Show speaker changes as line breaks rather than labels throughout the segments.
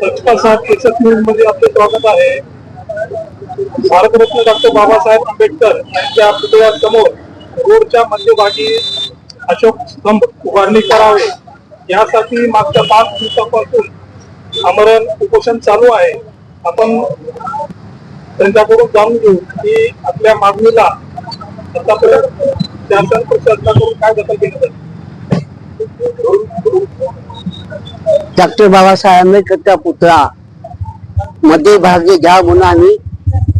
सचिता साहेब S न्यूजमध्ये आपले स्वागत आहे. भारतरत्न डॉक्टर बाबासाहेब आंबेडकर यांच्या पुतळ्यासमोर रोडच्या मध्यभागी अशोक स्तंभ उभारणी करावे. यासाठी मागच्या पाच दिवसापासून आमरण उपोषण चालू आहे. आपण त्यांच्याकडून जाणून घेऊ की आपल्या मागणीला आतापर्यंत शासन प्रशासनाकडून काय दखल घेण्यात आली?
डॉक्टर बाबासाहेब आंबेडकरचा पुतळा. मध्यभागी घ्या म्हणून आम्ही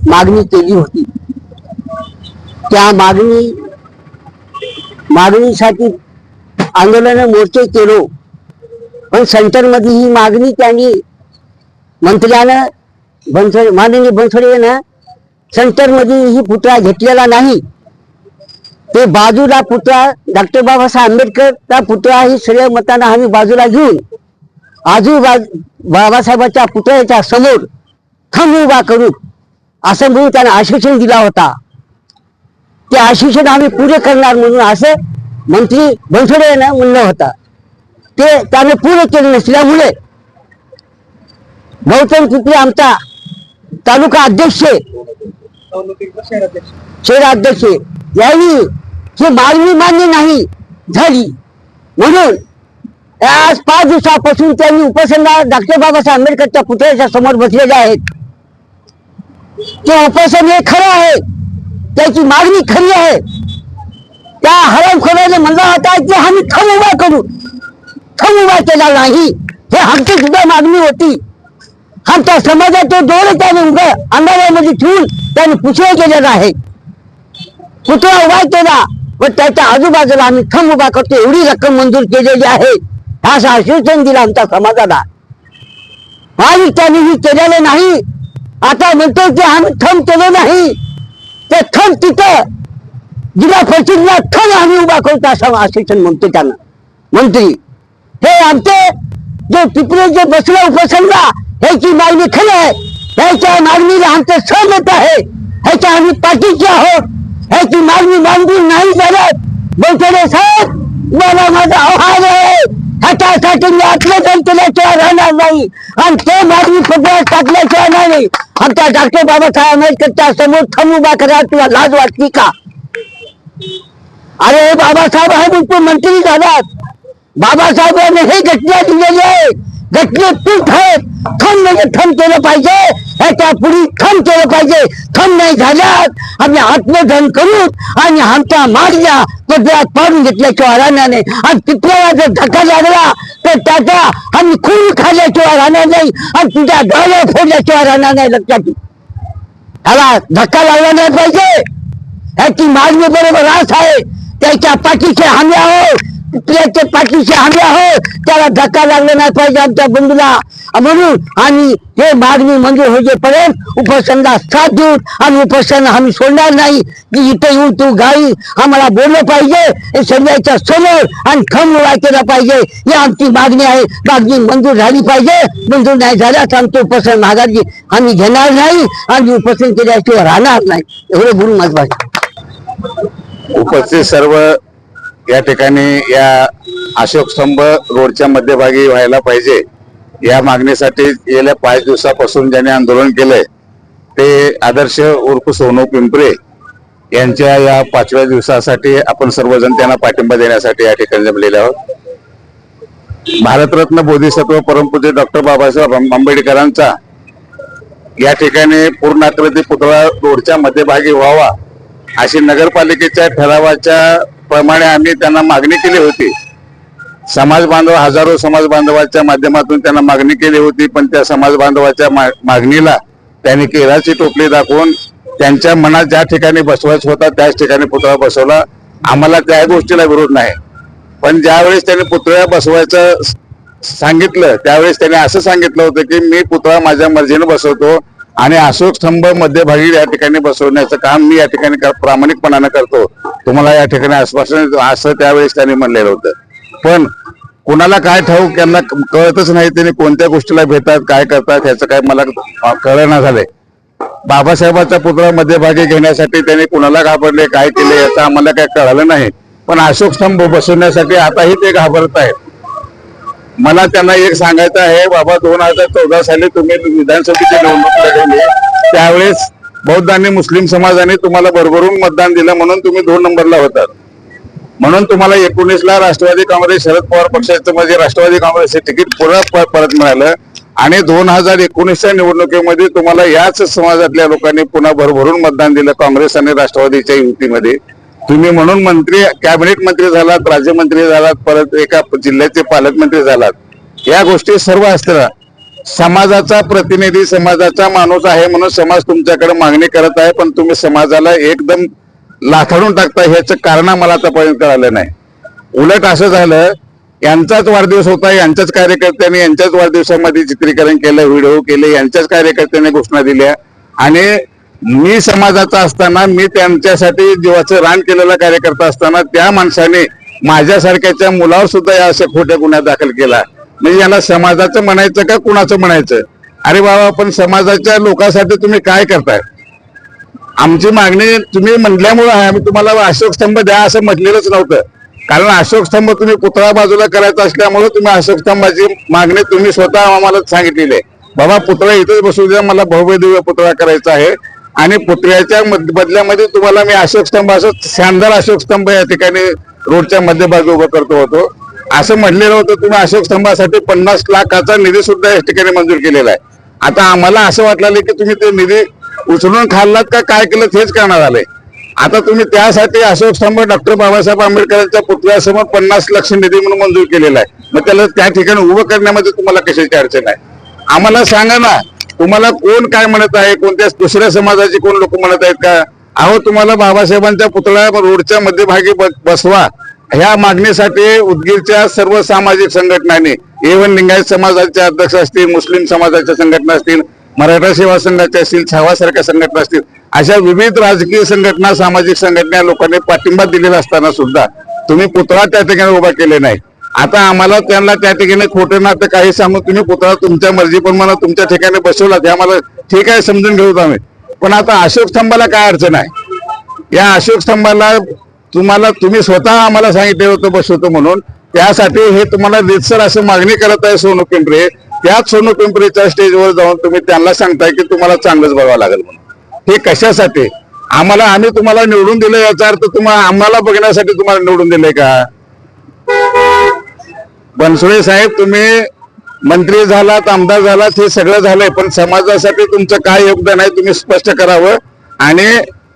मागणी केली होती. त्या मागणी मागणीसाठी आंदोलन मोर्चे केलो. पण सेंटरमध्ये ही मागणी त्यांनी मंत्र्यानं बनसोडे माननीय बनसोडेनं सेंटरमध्ये ही पुतळा घेतलेला नाही. ते बाजूला पुतळा डॉक्टर बाबासाहेब आंबेडकरचा पुतळा ही सगळ्या मतानं आम्ही बाजूला घेऊन आजूबाज बाबासाहेबांच्या पुतळ्याच्या समोर थंब उभा करू असं म्हणून त्याने आश्वासन दिला होता. ते आश्वासन आम्ही पुरे करणार म्हणून असं मंत्री बनसोडे यानं म्हणलं होता. ते त्याने पुरे केले नसल्यामुळे गौतम चिपळे आमचा तालुका अध्यक्ष शहराध्यक्ष यावेळी ही मागणी मान्य नाही झाली. म्हणून आज पाच दिवसापासून त्यांनी उपोषणला डॉक्टर बाबासाहेब आंबेडकरच्या पुतळ्याच्या समोर बसलेले आहेत. ते उपोषण हे खरं आहे. त्याची मागणी खरी आहे. त्या हरामखोराने म्हणला होता की आम्ही थम उभा करू. थम उभा केला नाही. हे आमची सुद्धा मागणी होती. आमच्या समाजाचे डोळे त्याने उभं अंधारामध्ये ठेवून त्याने पुतळे केलेला आहे पुतळा उभा केला. व त्याच्या आजूबाजूला आम्ही थंब उभा करतो. एवढी रक्कम मंजूर केलेली आहे. असं आश्वासन दिलं आमच्या समाजाला. आणि त्यांनी ही केलेलं नाही. आता म्हणतो की आम्ही थंब केलं नाही. ते थंब तिथं. जिल्हा परिषदला थंब आम्ही उभा करतो असं आश्वासन म्हणतो त्यांना. मंत्री हे आमचे जे पिपरे जे बसले उपसंगा ह्याची मागणी खरी आहे. ह्याच्या मागणीला आमचं सहमत आहे. ह्याच्या आम्ही पाठीचे आहोत. ह्याची मागणी मंजूर नाही करत बोलतोडे साहेब मला माझा आव्हान आहे. ह्याच्यासाठी मी आत्मदान केल्याशिवाय राहणार नाही. आणि ते मागणी पत्रात टाकल्याशिवाय नाही. आमच्या डॉक्टर बाबासाहेब आंबेडकरच्या समोर थांबू उभा करा तुला लाज वाटली का? अरे बाबासाहेब हे बिलकुल झालात. बाबासाहेबांनी हे घटना दिलेली आहे. घटने पीठ आहेत थंड म्हणजे थंड केलं पाहिजे. ह्याच्या पुढे खम केलं पाहिजे. खम नाही झाल्यास आम्ही आत्मधन करू आणि आमच्या मागण्या पदरात पाडून घेतल्याशिवाय राहणार नाही आणि तिथल्या जर धक्का लागला तर त्याचा आम्ही खून खाल्ल्याशिवाय राहणार नाही आणि तुझ्या डोळ्या फोडल्याशिवाय राहणार नाही लक्षात ठेव. त्याला धक्का लागला नाही पाहिजे. ह्याची मागणी बरोबर रास आहे. त्याच्या पाठीशी आम्ही आहोत. त्याच्या पाठीशी आम्ही आहोत. त्याला धक्का लागला नाही पाहिजे आमच्या बंधूला. म्हणून आम्ही हे मागणी मंजूर होईपर्यंत उपोषणला साथ देऊ आणि उपोषण आम्ही सोडणार नाही. की इथं येऊन तू गाई आम्हाला बोललं पाहिजे. सगळ्याच्या समोर आणि खम उभा केला पाहिजे. ही आमची मागणी आहे. मागणी मंजूर झाली पाहिजे. मंजूर नाही झाल्यास आमचं उपोषण माघारी आम्ही घेणार नाही. आणि उपोषण केल्याशिवाय राहणार नाही. एवढं बोलून माझं
उपस्थित सर्व या ठिकाणी या अशोक स्तंभ रोडच्या मध्यभागी व्हायला पाहिजे या मागणीसाठी गेल्या पाच दिवसापासून ज्यांनी आंदोलन केलंय ते आदर्श उर्फ सोनू पिंपरे यांच्या या पाचव्या दिवसासाठी आपण सर्वजण त्यांना पाठिंबा देण्यासाठी या ठिकाणी जमलेले आहोत. भारतरत्न बोधिसत्व परमपूज्य डॉक्टर बाबासाहेब आंब- आंबेडकरांचा या ठिकाणी पूर्णाकृती पुतळा रोडच्या मध्यभागी व्हावा अशी नगरपालिकेच्या ठरावाच्या प्रमाणे आम्ही त्यांना मागणी केली होती. समाज बांधव हजारो समाज बांधवाच्या माध्यमातून त्यांना मागणी केली होती पण त्या समाज बांधवाच्या मा- मागणीला त्यांनी केराची टोपली दाखवून त्यांच्या मनात ज्या ठिकाणी बसवायचा होता त्याच ठिकाणी पुतळा बसवला. आम्हाला त्या गोष्टीला विरोध नाही. पण ज्यावेळेस त्यांनी पुतळ्या बसवायचं सांगितलं त्यावेळेस त्यांनी असं सांगितलं होतं की मी पुतळा माझ्या मर्जीने बसवतो आणि अशोक स्तंभ मध्यभागी या ठिकाणी बसवण्याचं काम मी या ठिकाणी प्रामाणिकपणानं करतो. तुम्हाला या ठिकाणी आश्वासन असं त्यावेळेस त्यांनी म्हणलेलं होतं. पण कुणाला काय ठाऊक त्यांना कळतच नाही. त्यांनी कोणत्या गोष्टीला भेटतात काय करतात ह्याचं काय मला कळना झालंय. बाबासाहेबांचा पुतळा मध्यभागी घेण्यासाठी त्यांनी कुणाला घाबरले काय केले याचं आम्हाला काय कळालं नाही. पण अशोक स्तंभ बसवण्यासाठी आताही ते घाबरत आहेत. मला त्यांना एक सांगायचं आहे बाबा दोन हजार चौदा साली तुम्ही विधानसभेची निवडणूक लढवली. त्यावेळेस बौद्ध आणि मुस्लिम समाजाने तुम्हाला भरभरून मतदान दिलं म्हणून तुम्ही दोन नंबरला होतात. म्हणून तुम्हाला एकोणीसला राष्ट्रवादी काँग्रेस शरद पवार पक्षाचं म्हणजे राष्ट्रवादी काँग्रेसचे तिकीट पुन्हा परत मिळालं. आणि दोन हजार एकोणीसच्या निवडणुकीमध्ये तुम्हाला याच समाजातल्या लोकांनी पुन्हा भरभरून मतदान दिलं काँग्रेस आणि राष्ट्रवादीच्या युतीमध्ये. तुम्ही म्हणून मंत्री कॅबिनेट मंत्री झालात राज्यमंत्री झालात परत एका जिल्ह्याचे पालकमंत्री झालात. या गोष्टी सर्व असताना समाजाचा प्रतिनिधी समाजाचा माणूस आहे म्हणून समाज तुमच्याकडे मागणी करत आहे पण तुम्ही समाजाला एकदम लाथाडून टाकता ह्याचं कारण मला आतापर्यंत कळालं नाही. उलट असं झालं यांचाच वाढदिवस होता यांच्याच कार्यकर्त्यांनी यांच्याच वाढदिवसामध्ये चित्रीकरण केलं व्हिडिओ केले यांच्याच कार्यकर्त्यांनी घोषणा दिल्या. आणि मी समाजाचा असताना मी त्यांच्यासाठी जीवाचं रान केलेला कार्यकर्ता असताना त्या माणसाने माझ्यासारख्याच्या मुलावर सुद्धा या अशा खोट्या गुन्हा दाखल केला. म्हणजे याला समाजाचं म्हणायचं का कुणाचं म्हणायचं? अरे बाबा पण समाजाच्या लोकांसाठी तुम्ही काय करताय? आमची मागणी तुम्ही म्हटल्यामुळे आहे. आम्ही तुम्हाला अशोक स्तंभ द्या असं म्हटलेलंच नव्हतं. कारण अशोक स्तंभ तुम्ही पुतळा बाजूला करायचा असल्यामुळे तुम्ही अशोक स्तंभाची मागणी तुम्ही स्वतः आम्हाला सांगितलेली आहे. बाबा पुतळा इथेच बसू द्या. मला भव्य दिव्य पुतळा करायचा आहे. आणि पुतळ्याच्या बदल्यामध्ये तुम्हाला मी अशोक स्तंभ असं शानदार अशोक स्तंभ या ठिकाणी रोडच्या मध्यभागी उभं करतो होतो. असं म्हटलेलं होतं तुम्ही अशोक स्तंभासाठी पन्नास लाखाचा निधी सुद्धा या ठिकाणी मंजूर केलेला आहे. आता आम्हाला असं वाटलं की तुम्ही ते निधी उचलून खाल्लात का काय केलं हेच करणार आलंय आता तुम्ही त्यासाठी अशोक स्तंभ डॉक्टर बाबासाहेब आंबेडकरांच्या पुतळ्यासमोर पन्नास लक्ष निधी म्हणून मंजूर केलेला आहे. मग त्याला त्या ठिकाणी उभं करण्यामध्ये तुम्हाला कशाची अडचण आहे? आम्हाला सांगा ना तुम्हाला कोण काय म्हणत आहे? कोणत्या दुसऱ्या समाजाचे कोण लोक म्हणत आहेत का? अहो तुम्हाला बाबासाहेबांच्या पुतळा रोडच्या मध्यभागी बसवा. ह्या मागणीसाठी उदगीरच्या सर्व सामाजिक संघटनांनी एवन लिंगायत समाजाचे अध्यक्ष असतील मुस्लिम समाजाच्या संघटना असतील मराठा सेवा संघाच्या असतील छावासारख्या संघटना असतील अशा विविध राजकीय संघटना सामाजिक संघटना लोकांनी पाठिंबा दिलेला असताना सुद्धा तुम्ही पुतळा त्या ठिकाणी उभा केले नाही आता आम्हाला त्यांना त्या ठिकाणी खोटं नातं काही सांगून तुम्ही पुतळा तुमच्या मर्जीप्रमाणे तुमच्या ठिकाणी बसवला ते आम्हाला ठीक आहे समजून घेऊ आम्ही. पण आता अशोक स्तंभाला काय अडचण आहे? या अशोक स्तंभाला तुम्हाला तुम्ही स्वतः आम्हाला सांगितले होतं बसवतो म्हणून. त्यासाठी हे तुम्हाला रितसर असं मागणी करत आहे सोनू पिंपरे. त्याच सोनू पिंपरीच्या स्टेजवर जाऊन तुम्ही त्यांना सांगताय की तुम्हाला चांगलंच बघावं लागेल म्हणून. हे कशासाठी? आम्हाला आम्ही तुम्हाला निवडून दिलं याचा अर्थ तुम्हाला आम्हाला बघण्यासाठी तुम्हाला निवडून दिलंय का? बनसोडे साहेब तुम्ही मंत्री झालात आमदार झालात हे सगळं झालंय पण समाजासाठी तुमचं काय योगदान आहे तुम्ही स्पष्ट करावं. आणि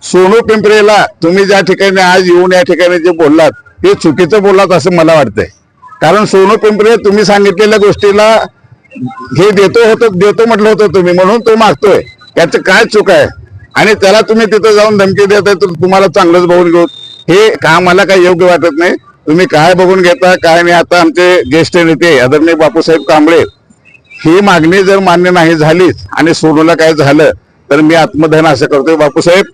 सोनू पिंपरेला तुम्ही ज्या ठिकाणी आज येऊन या ठिकाणी जे बोललात ते चुकीचं बोललात असं मला वाटतंय. कारण सोनू पिंपरे तुम्ही सांगितलेल्या गोष्टीला हे देतो होतं देतो म्हटलं होतं तुम्ही म्हणून तो मागतोय. याचं काय चूक आहे? आणि त्याला तुम्ही तिथं जाऊन धमकी देत आहे तर तुम्हाला चांगलंच बघून घेऊ हे का मला काही योग्य वाटत नाही? तुम्ही काय बघून घेता काय नाही आता आमचे ज्येष्ठ नेते आदरणीय बापूसाहेब कांबळे ही मागणी जर मान्य नाही झालीच आणि सोनूला काय झालं तर मी आत्मदहन असं करतोय. बापूसाहेब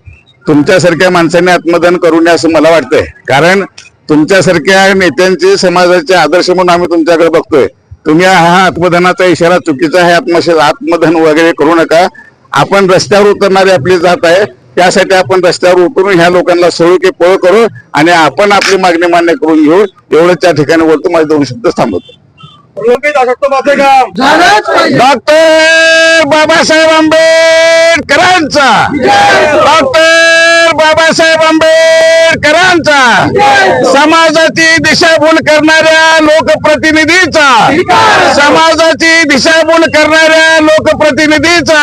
तुमच्यासारख्या माणसाने आत्मदहन करू नये असं मला वाटतंय. कारण तुमच्यासारख्या नेत्यांचे समाजाचे आदर्श म्हणून आम्ही तुमच्याकडे बघतोय. तुम्ही हा आत्मधनाचा इशारा चुकीचा आहे आत्मश आत्मधन वगैरे करू नका. आपण रस्त्यावर उतरणारी आपली जात आहे. त्यासाठी आपण रस्त्यावर उतरून ह्या लोकांना सोळू की पळ करू आणि आपण आपली मागणी मान्य करून घेऊ एवढं त्या ठिकाणी बोलतो माझे दोन शब्द थांबवतो. डॉक्टर बाबासाहेब आंबेडकरांचा. डॉक्टर बाबासाहेब आंबेडकरांचा. समाजाची दिशाभूल करणाऱ्या लोकप्रतिनिधीचा. समाजाची दिशाभूल करणाऱ्या लोकप्रतिनिधीचा.